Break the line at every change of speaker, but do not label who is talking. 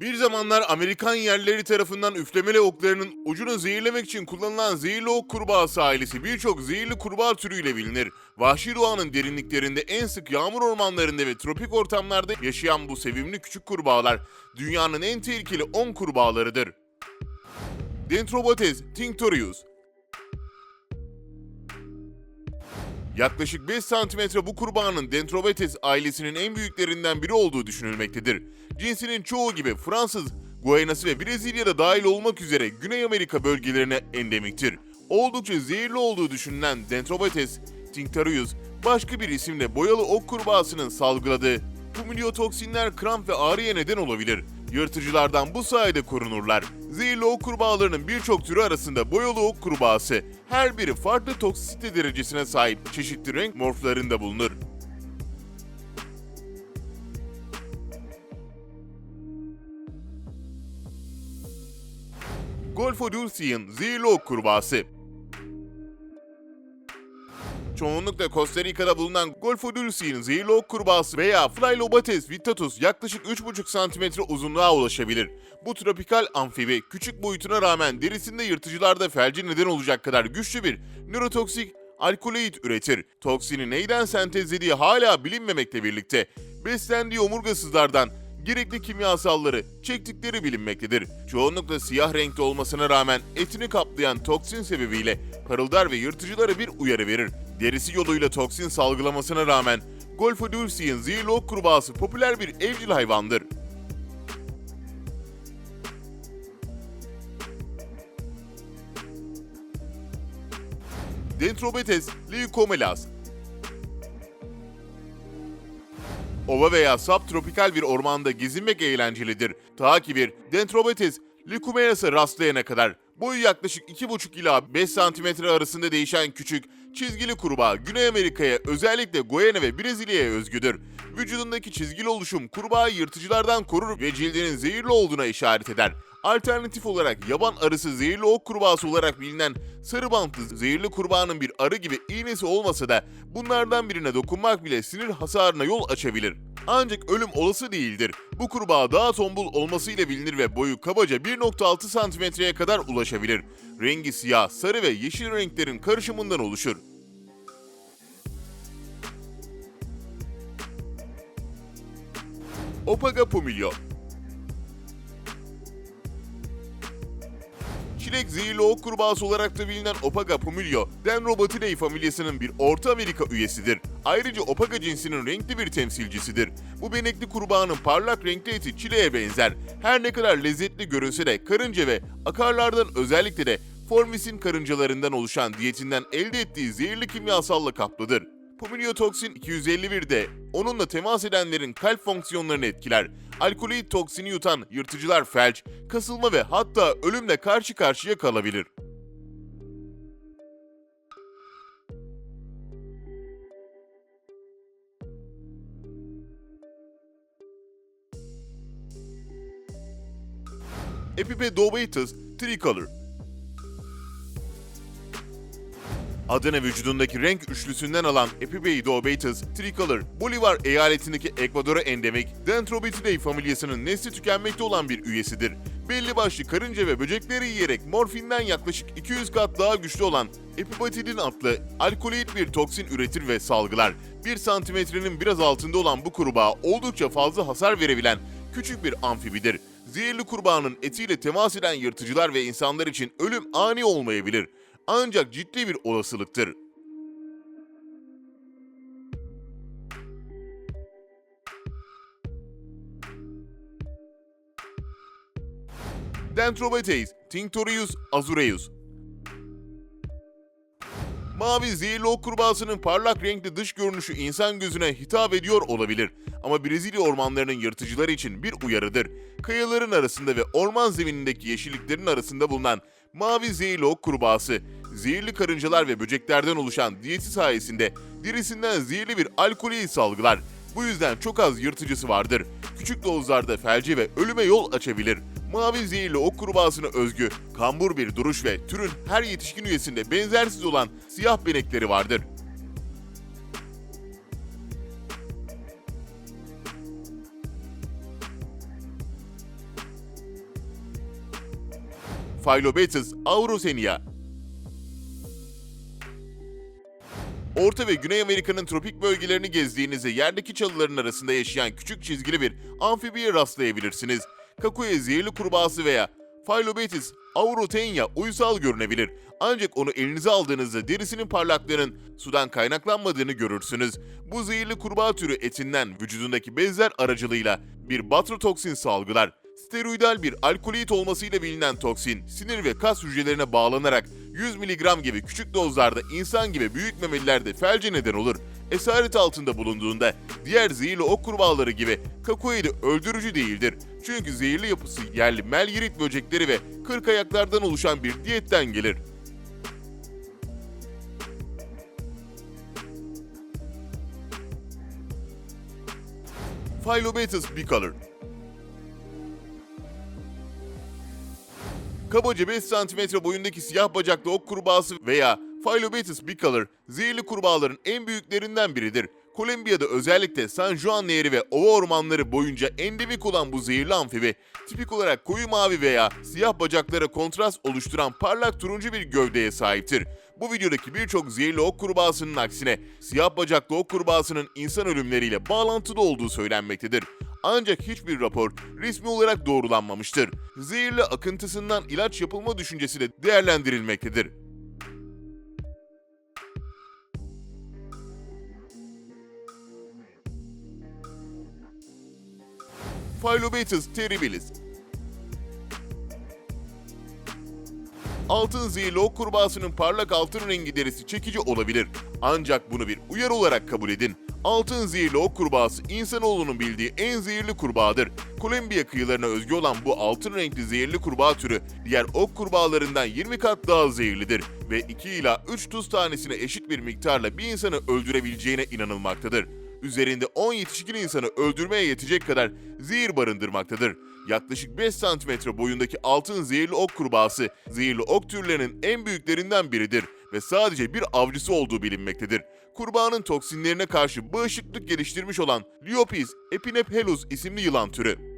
Bir zamanlar Amerikan yerlileri tarafından üflemeli oklarının ucunu zehirlemek için kullanılan zehirli ok kurbağası ailesi birçok zehirli kurbağa türüyle bilinir. Vahşi doğanın derinliklerinde en sık yağmur ormanlarında ve tropik ortamlarda yaşayan bu sevimli küçük kurbağalar dünyanın en tehlikeli 10 kurbağalarıdır. Dentrobates tinctorius Yaklaşık 5 santimetre bu kurbağanın Dentrobates ailesinin en büyüklerinden biri olduğu düşünülmektedir. Cinsinin çoğu gibi Fransız, Guyana'sı ve Brezilya'da dahil olmak üzere Güney Amerika bölgelerine endemiktir. Oldukça zehirli olduğu düşünülen Dentrobates tinctorius başka bir isimle boyalı ok kurbağasının salgıladığı pumiliotoksinler kramp ve ağrıya neden olabilir. Yırtıcılardan bu sayede korunurlar. Zehirli ok kurbağalarının birçok türü arasında boyalı ok kurbağası her biri farklı toksisite derecesine sahip çeşitli renk morflarında bulunur. Golfodulcian zehirli ok kurbağası Çoğunlukla Costa Rica'da bulunan Golfodulcian zehirli ok kurbağası veya Phlylobates vittatus yaklaşık 3,5 cm uzunluğa ulaşabilir. Bu tropikal amfibi küçük boyutuna rağmen derisinde yırtıcılarda felci neden olacak kadar güçlü bir nörotoksik alkaloid üretir. Toksini neyden sentezlediği hala bilinmemekle birlikte beslendiği omurgasızlardan gerekli kimyasalları çektikleri bilinmektedir. Çoğunlukla siyah renkte olmasına rağmen etini kaplayan toksin sebebiyle parıldar ve yırtıcılara bir uyarı verir. Derisi yoluyla toksin salgılamasına rağmen Golfodulcian zehirli ok kurbağası popüler bir evcil hayvandır. Dentrobates leucomelas Ova veya subtropikal bir ormanda gezinmek eğlencelidir. Ta ki bir Dentrobates leucomelas'a rastlayana kadar boyu yaklaşık 2,5 ila 5 cm arasında değişen küçük, çizgili kurbağa Güney Amerika'ya özellikle Guyana ve Brezilya'ya özgüdür. Vücudundaki çizgili oluşum kurbağayı yırtıcılardan korur ve cildinin zehirli olduğuna işaret eder. Alternatif olarak yaban arısı zehirli ok kurbağası olarak bilinen sarı bantlı zehirli kurbağanın bir arı gibi iğnesi olmasa da bunlardan birine dokunmak bile sinir hasarına yol açabilir. Ancak ölüm olası değildir. Bu kurbağa daha tombul olmasıyla bilinir ve boyu kabaca 1.6 santimetreye kadar ulaşabilir. Rengi siyah, sarı ve yeşil renklerin karışımından oluşur. Opaga pumilio Çilek zehirli ok kurbağası olarak da bilinen Opaga pumilio, Dendrobatinae familyasının bir Orta Amerika üyesidir. Ayrıca Opaga cinsinin renkli bir temsilcisidir. Bu benekli kurbağanın parlak renkli eti çileğe benzer. Her ne kadar lezzetli görünse de karınca ve akarlardan özellikle de formisin karıncalarından oluşan diyetinden elde ettiği zehirli kimyasalla kaplıdır. Pumiliotoksin 251'de onunla temas edenlerin kalp fonksiyonlarını etkiler. Alkaloid toksini yutan yırtıcılar felç, kasılma ve hatta ölümle karşı karşıya kalabilir. Epipedobatus tricolor Adını vücudundaki renk üçlüsünden alan Epipeidobatus tricolor, Bolivar eyaletindeki Ekvador'a endemik Dentrobatidae familyasının nesli tükenmekte olan bir üyesidir. Belli başlı karınca ve böcekleri yiyerek morfinden yaklaşık 200 kat daha güçlü olan epibatidin adlı alkaloid bir toksin üretir ve salgılar. 1 santimetrenin biraz altında olan bu kurbağa oldukça fazla hasar verebilen küçük bir amfibidir. Zehirli kurbağanın etiyle temas eden yırtıcılar ve insanlar için ölüm ani olmayabilir ancak ciddi bir olasılıktır. Dentrobates tinctorius azureus Mavi zehirli ok kurbağasının parlak renkli dış görünüşü insan gözüne hitap ediyor olabilir. Ama Brezilya ormanlarının yırtıcıları için bir uyarıdır. Kayaların arasında ve orman zeminindeki yeşilliklerin arasında bulunan mavi ok kurbağası, zehirli karıncalar ve böceklerden oluşan diyeti sayesinde derisinden zehirli bir alkolü salgılar. Bu yüzden çok az yırtıcısı vardır. Küçük dozlarda felce ve ölüme yol açabilir. Mavi zehirli ok kurbağasına özgü, kambur bir duruş ve türün her yetişkin üyesinde benzersiz olan siyah benekleri vardır. Phyllobates aurosenia. Orta ve Güney Amerika'nın tropik bölgelerini gezdiğinizde yerdeki çalıların arasında yaşayan küçük çizgili bir amfibiye rastlayabilirsiniz. Kakuya zehirli kurbağası veya Phyllobates aurotenia uysal görünebilir. Ancak onu elinize aldığınızda derisinin parlaklığının sudan kaynaklanmadığını görürsünüz. Bu zehirli kurbağa türü etinden vücudundaki bezler aracılığıyla bir batrotoksin salgılar. Steroidal bir alkoloid olmasıyla bilinen toksin, sinir ve kas hücrelerine bağlanarak 100 mg gibi küçük dozlarda insan gibi büyük memelilerde felce neden olur. Esaret altında bulunduğunda diğer zehirli ok kurbağaları gibi kakoidi öldürücü değildir. Çünkü zehirli yapısı yerli melyirit böcekleri ve kırk ayaklardan oluşan bir diyetten gelir. Phyllobates bicolor Kabaca 5 cm boyundaki siyah bacaklı ok kurbağası veya Phyllobates bicolor zehirli kurbağaların en büyüklerinden biridir. Kolombiya'da özellikle San Juan Nehri ve ova ormanları boyunca endemik olan bu zehirli amfibi, tipik olarak koyu mavi veya siyah bacaklara kontrast oluşturan parlak turuncu bir gövdeye sahiptir. Bu videodaki birçok zehirli ok kurbağasının aksine siyah bacaklı ok kurbağasının insan ölümleriyle bağlantılı olduğu söylenmektedir. Ancak hiçbir rapor resmi olarak doğrulanmamıştır. Zehirli akıntısından ilaç yapılma düşüncesi de değerlendirilmektedir. Phyllobates terribilis Altın zehirli ok kurbağasının parlak altın rengi derisi çekici olabilir. Ancak bunu bir uyarı olarak kabul edin. Altın zehirli ok kurbağası insanoğlunun bildiği en zehirli kurbağadır. Kolombiya kıyılarına özgü olan bu altın renkli zehirli kurbağa türü diğer ok kurbağalarından 20 kat daha zehirlidir ve 2 ila 3 tuz tanesine eşit bir miktarla bir insanı öldürebileceğine inanılmaktadır. Üzerinde 10 yetişkin insanı öldürmeye yetecek kadar zehir barındırmaktadır. Yaklaşık 5 cm boyundaki altın zehirli ok kurbağası, zehirli ok türlerinin en büyüklerinden biridir ve sadece bir avcısı olduğu bilinmektedir. Kurbağanın toksinlerine karşı bağışıklık geliştirmiş olan Liopis epinephelus isimli yılan türü.